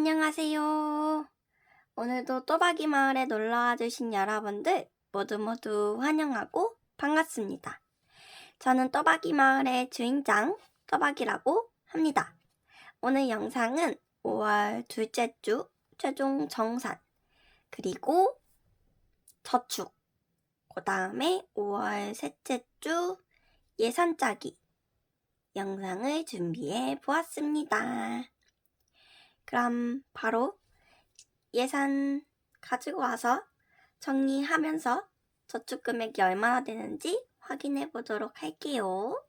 안녕하세요. 오늘도 또박이 마을에 놀러와 주신 여러분들 모두 모두 환영하고 반갑습니다. 저는 또박이 마을의 주인장 또박이라고 합니다. 오늘 영상은 5월 둘째 주 최종 정산 그리고 저축 그 다음에 5월 셋째 주 예산 짜기 영상을 준비해 보았습니다. 그럼 바로 예산 가지고 와서 정리하면서 저축 금액이 얼마나 되는지 확인해 보도록 할게요.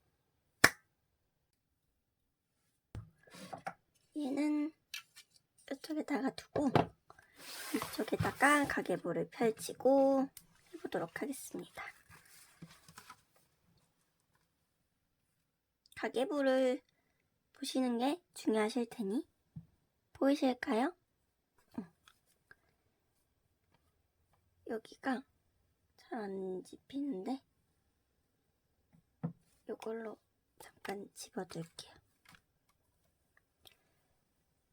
얘는 이쪽에다가 두고 이쪽에다가 가계부를 펼치고 해보도록 하겠습니다. 가계부를 보시는 게 중요하실 테니 보이실까요? 응. 여기가 잘 안 집히는데 이걸로 잠깐 집어둘게요.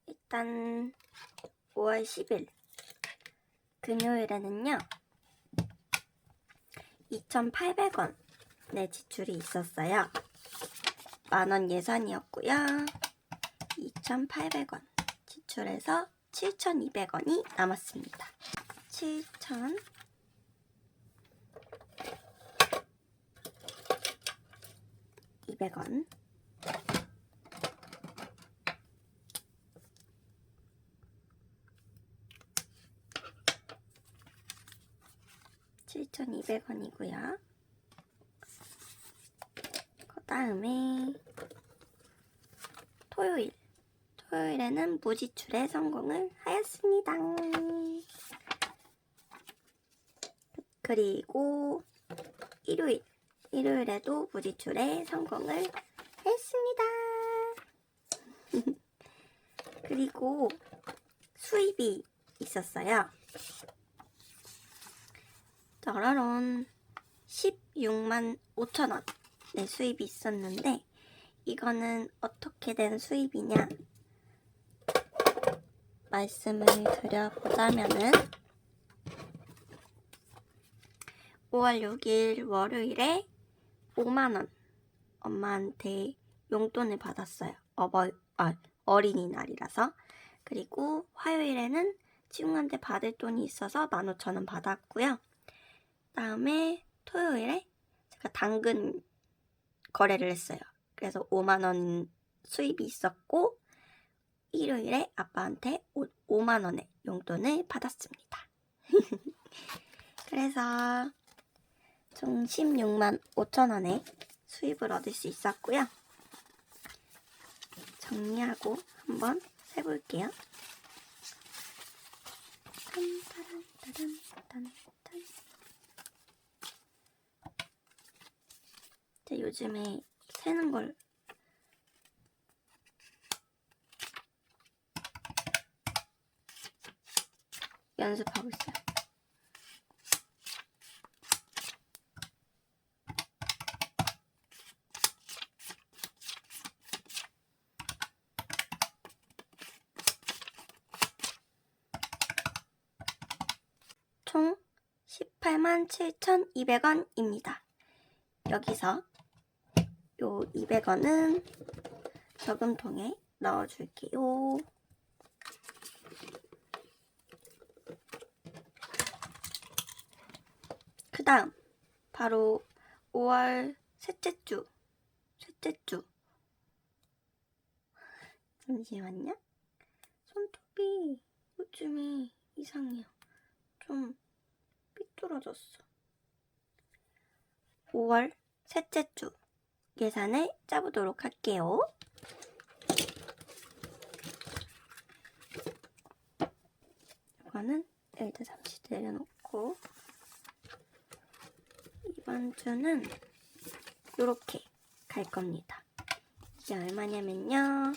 일단 5월 10일 금요일에는요 2,800원의 지출이 있었어요. 만원 예산이었고요. 2,800원 지출해서 7,200원이 남았습니다. 7,000 200원. (7,200원이고요) 그 다음에 토요일 토요일에는 무지출에 성공을 하였습니다. 그리고 일요일, 일요일에도 무지출에 성공을 했습니다. 그리고 수입이 있었어요. 짜라란 16만 5천 원의 수입이 있었는데 이거는 어떻게 된 수입이냐 말씀을 드려보자면은 5월 6일 월요일에 5만원 엄마한테 용돈을 받았어요. 어버, 아, 어린이날이라서. 그리고 화요일에는 친구한테 받을 돈이 있어서 15,000원 받았고요. 다음에 토요일에 제가 당근 거래를 했어요. 그래서 5만원 수입이 있었고, 일요일에 아빠한테 5 만 원의 용돈을 받았습니다. 그래서 총 16만 5천 원의 수입을 얻을 수 있었고요. 정리하고 한번 세볼게요. 제 요즘에 세는 걸 연습하고 있어요. 총 18만 7,200원입니다. 여기서 요 200원은 저금통에 넣어줄게요. 그 다음 바로 5월 셋째 주 셋째 주 잠시만요 손톱이 요즘에 이상해요 좀 삐뚤어졌어 5월 셋째 주 예산을 짜보도록 할게요 이거는 여기다 잠시 내려놓고 이번 주는 이렇게 갈 겁니다. 이게 얼마냐면요.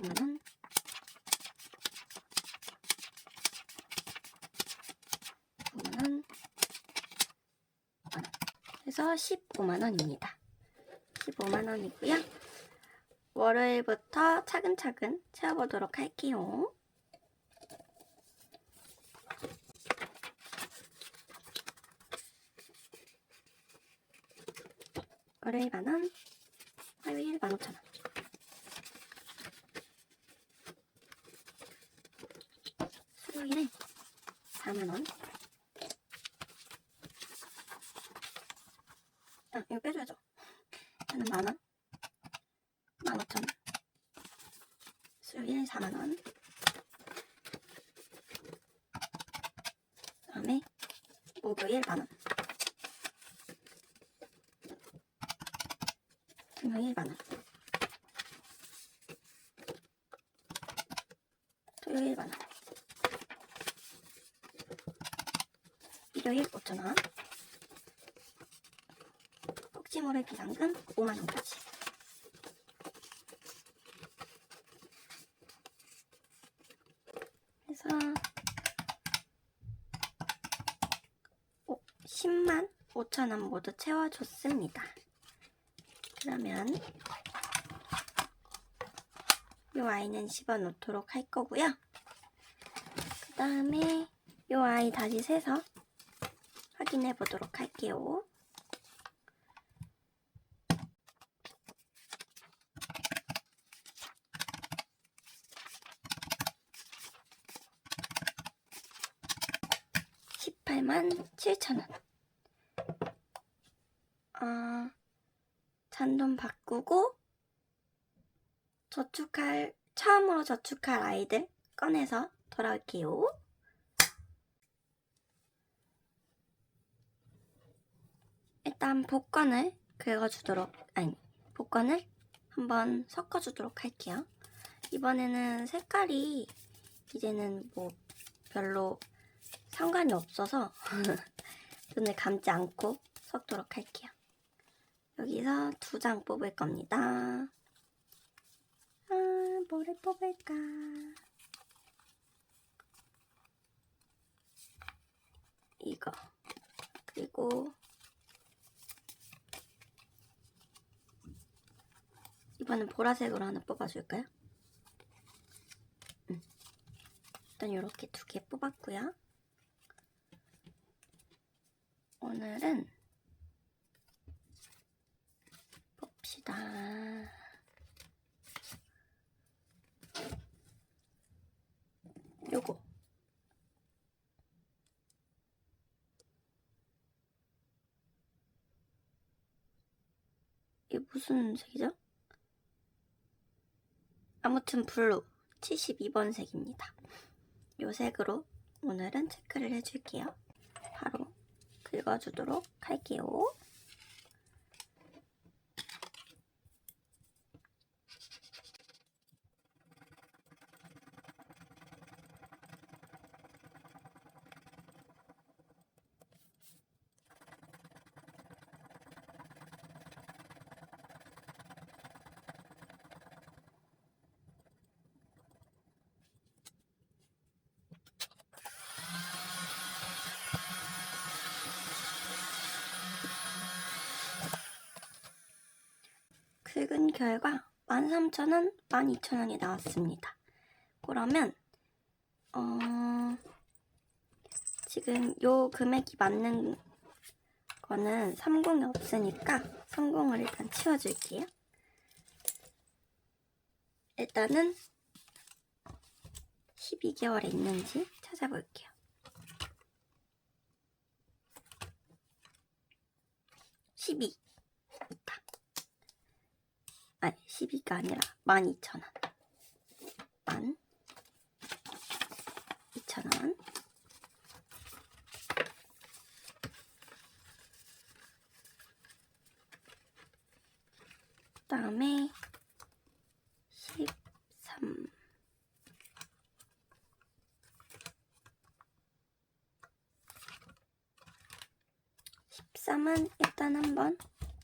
5만원. 만원. 그래서 15만원입니다. 15만원이고요. 월요일부터 차근차근 채워보도록 할게요. 월요일 만원, 화요일 만 오천 원. 수요일에 4만 원. 아, 이거 빼줘야죠. 저는 만 원. 만 오천 원. 수요일 4만 원. 그 다음에 목요일 만 원. 5,000원 꼭지모래 비상금 5만원까지 해서 오, 10만 5천원 모두 채워줬습니다. 그러면 이 아이는 집어넣도록 할 거고요. 그 다음에 이 아이 다시 세서 확인해 보도록 할게요. 십팔만 7천 원. 아, 잔돈 바꾸고 저축할 처음으로 저축할 아이들 꺼내서 돌아올게요. 일단 복권을 긁어주도록 아니 복권을 한번 섞어주도록 할게요. 이번에는 색깔이 이제는 뭐 별로 상관이 없어서 눈을 감지 않고 섞도록 할게요. 여기서 두 장 뽑을 겁니다. 아, 뭐를 뽑을까? 이거. 그리고 이번엔 보라색으로 하나 뽑아줄까요? 음. 일단 이렇게 두 개 뽑았고요. 오늘은 봅시다. 요거. 이게 무슨 색이죠? 아무튼 블루 72번 색입니다. 요 색으로 오늘은 체크를 해줄게요. 바로 긁어주도록 할게요. 긁은 결과 13,000원, 12,000원이 나왔습니다. 그러면 어, 지금 요 금액이 맞는 거는 30이 없으니까 30을 일단 치워줄게요. 일단은 12개월에 있는지 찾아볼게요. 십이 있다. 아니 12가 아니라 12,000원. 12,000원. 그 다음에 13 13은 일단 한번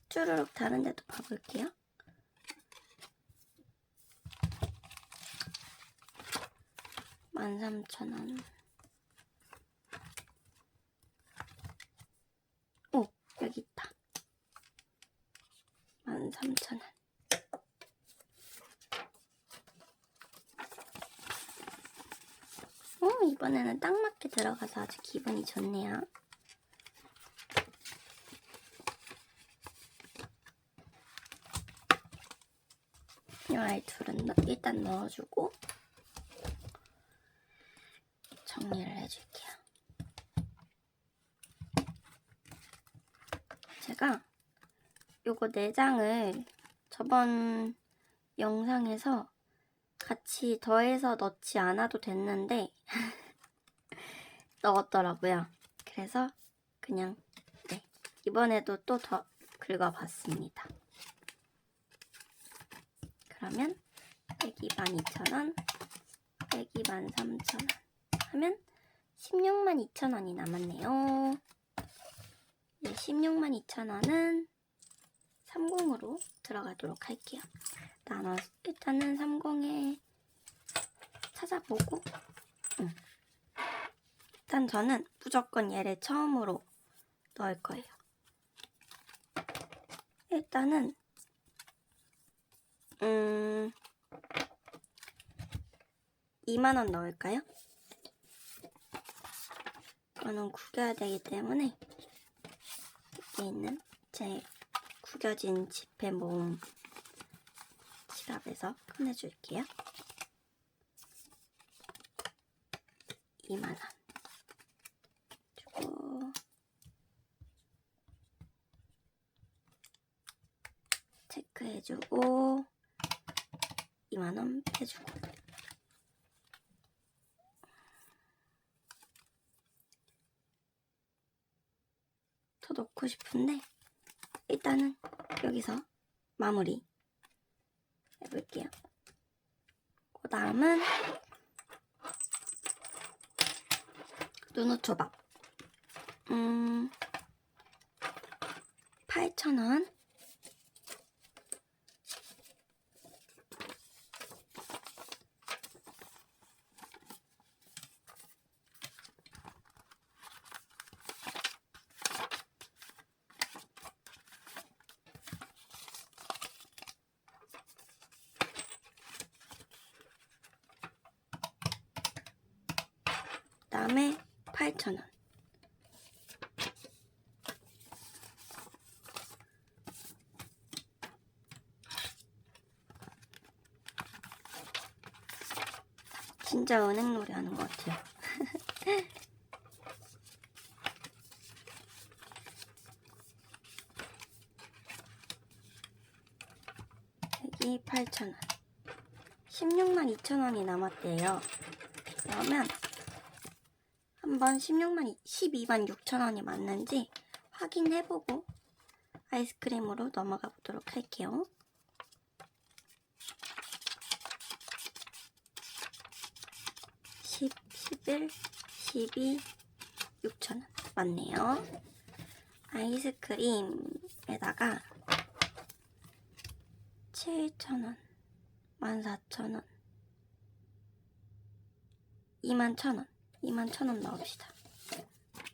쭈루룩 다른 데도 봐볼게요. 13,000원. 오, 여기 있다. 13,000원. 오, 이번에는 딱 맞게 들어가서 아주 기분이 좋네요. 이 아이 둘은 일단 넣어주고 제가 요거 내장을 저번 영상에서 같이 더해서 넣지 않아도 됐는데 넣었더라고요. 그래서 그냥 네 이번에도 또 더 긁어봤습니다. 그러면 빼기 12,000원, 빼기 13,000원 하면 16만 2천원이 남았네요. 네, 16만 2천원은 30으로 들어가도록 할게요. 나눠 일단은 30에 찾아보고 음. 일단 저는 무조건 얘를 처음으로 넣을 거예요. 일단은 음 2만원 넣을까요? 이거는 구겨야 되기 때문에 있는 제 구겨진 지폐 모음 지갑에서 꺼내줄게요. 2만원 주고 체크해주고 2만원 빼주고 더 넣고 싶은데 일단은 여기서 마무리 해볼게요. 그 다음은 눈우초밥 음 8,000원 그다음에 8,000원 진짜 은행 놀이 하는 것 같아요. 여기 8,000원. 16만 2천원이 남았대요. 그러면 한번 16만, 12만 6천원이 맞는지 확인해보고 아이스크림으로 넘어가 보도록 할게요. 10, 11, 12, 6천원 맞네요. 아이스크림에다가 7천원, 14,000원, 2만 1,000원, 2만 1,000원 넣읍시다.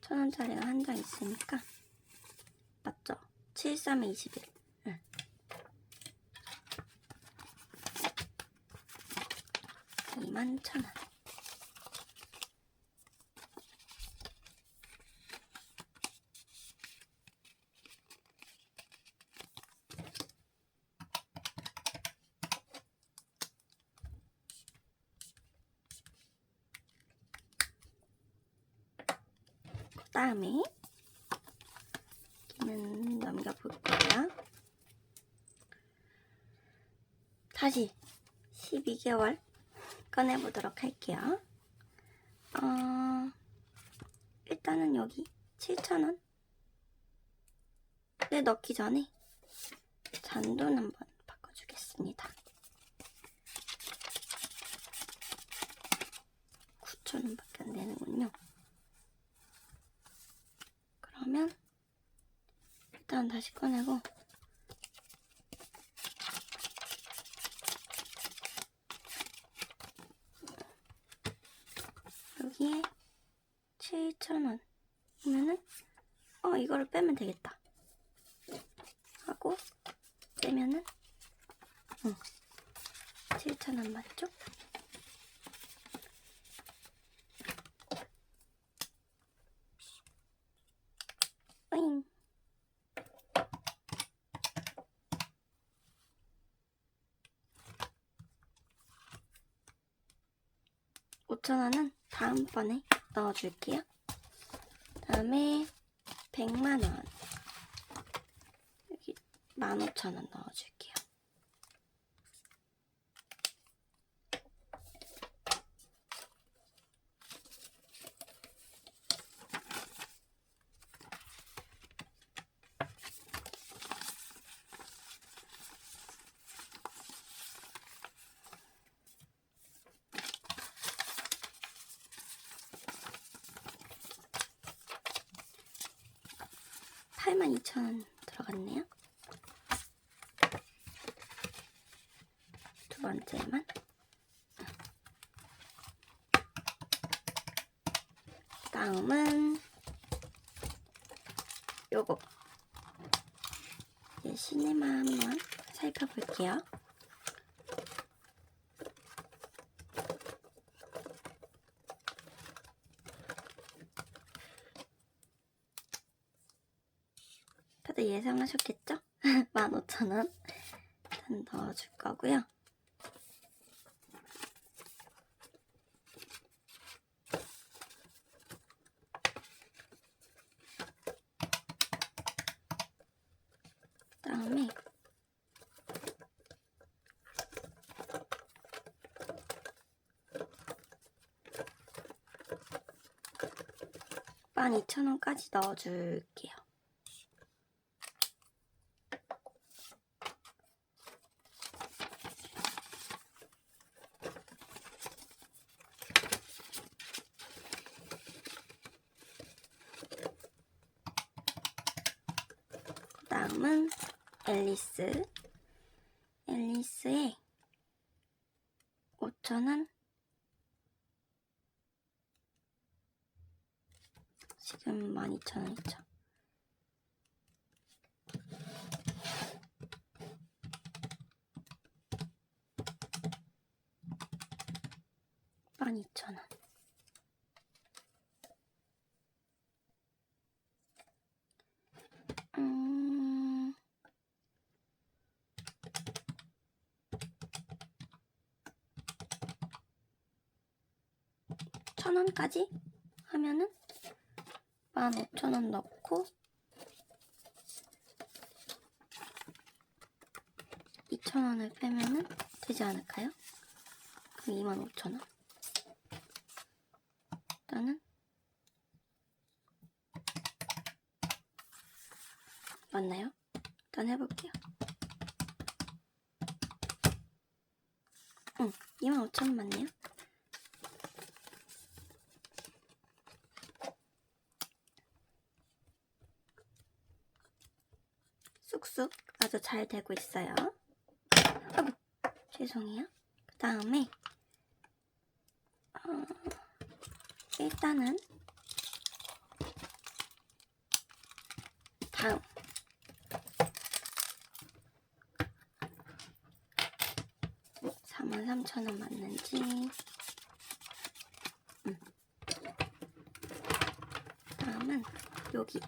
1,000원짜리가 한 장 있으니까 맞죠? 7, 3에 21. 응. 이만 1,000원. 그 다음에 여기는 넘겨볼 거예요. 다시 12개월 꺼내보도록 할게요. 어, 일단은 여기 7,000원. 네, 넣기 전에 잔돈 한번 바꿔주겠습니다. 9,000원밖에 안 되는군요. 그러면 일단 다시 꺼내고 여기에 7,000원 그러면은 어 이거를 빼면 되겠다 하고 빼면은 어 7,000원 맞죠? 뿌잉. 천원은 다음번에 넣어줄게요. 다음에 100만원. 여기 15,000원 넣어줄게요. 팔만 2천원 들어갔네요. 두 번째만. 다음은 요거. 이제 시네마 한번 살펴볼게요. 다들 예상하셨겠죠? 15,000원 일단 넣어줄 거고요. 그다음에 만 이천 원까지 넣어줄게요. 다음은 앨리스. 앨리스에 5,000원. 지금 12,000원이죠. 만 이천 원. 음, 천 원까지 하면은 만 오천 원 넣고 이천 원을 빼면은 되지 않을까요? 그럼 이만 오천 원. 일단은 맞나요? 일단 해볼게요. 응, 25,000원 맞네요. 아주 잘 되고 있어요. 아이고, 죄송해요. 그 다음에 어, 일단은 다음 43,000원 맞는지 음. 다음은 여기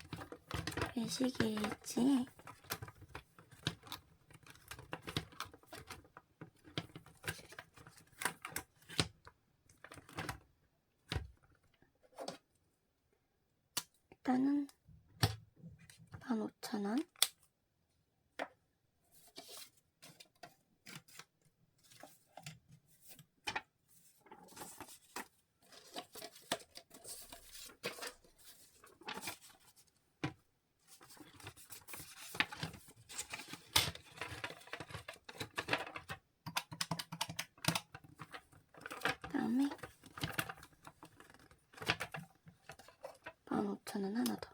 일단은 15,000원 그다음에 15,000원 하나 더.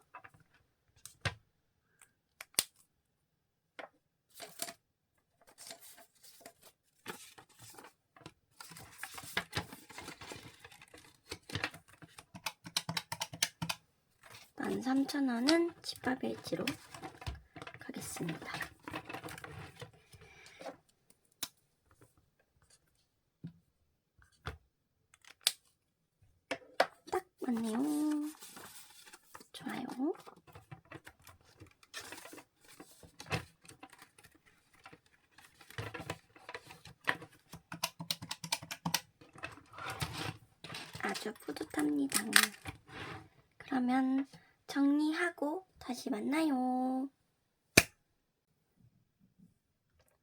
만 삼천 원은 집밥 일지로 가겠습니다. 딱 맞네요. 좋아요. 아주 뿌듯합니다. 그러면 정리하고 다시 만나요.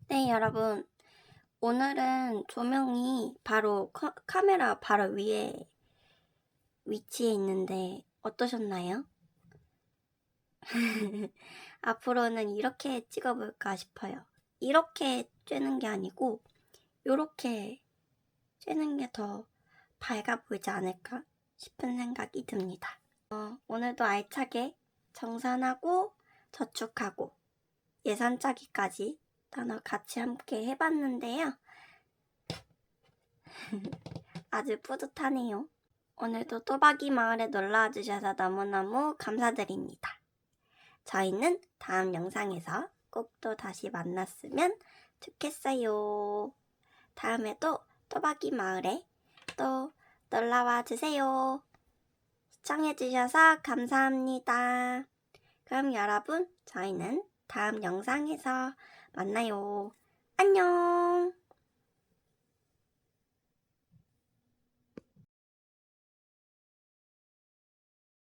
네, 여러분. 오늘은 조명이 바로 카, 카메라 바로 위에 위치해 있는데 어떠셨나요? 앞으로는 이렇게 찍어볼까 싶어요. 이렇게 쬐는 게 아니고 이렇게 쬐는 게 더 밝아 보이지 않을까 싶은 생각이 듭니다. 어, 오늘도 알차게 정산하고 저축하고 예산 짜기까지 단어 같이 함께 해봤는데요. 아주 뿌듯하네요. 오늘도 또박이 마을에 놀러와 주셔서 너무너무 감사드립니다. 저희는 다음 영상에서 꼭 또 다시 만났으면 좋겠어요. 다음에도 또박이 마을에 또 놀러와 주세요. 시청해주셔서 감사합니다. 그럼 여러분, 저희는 다음 영상에서 만나요. 안녕!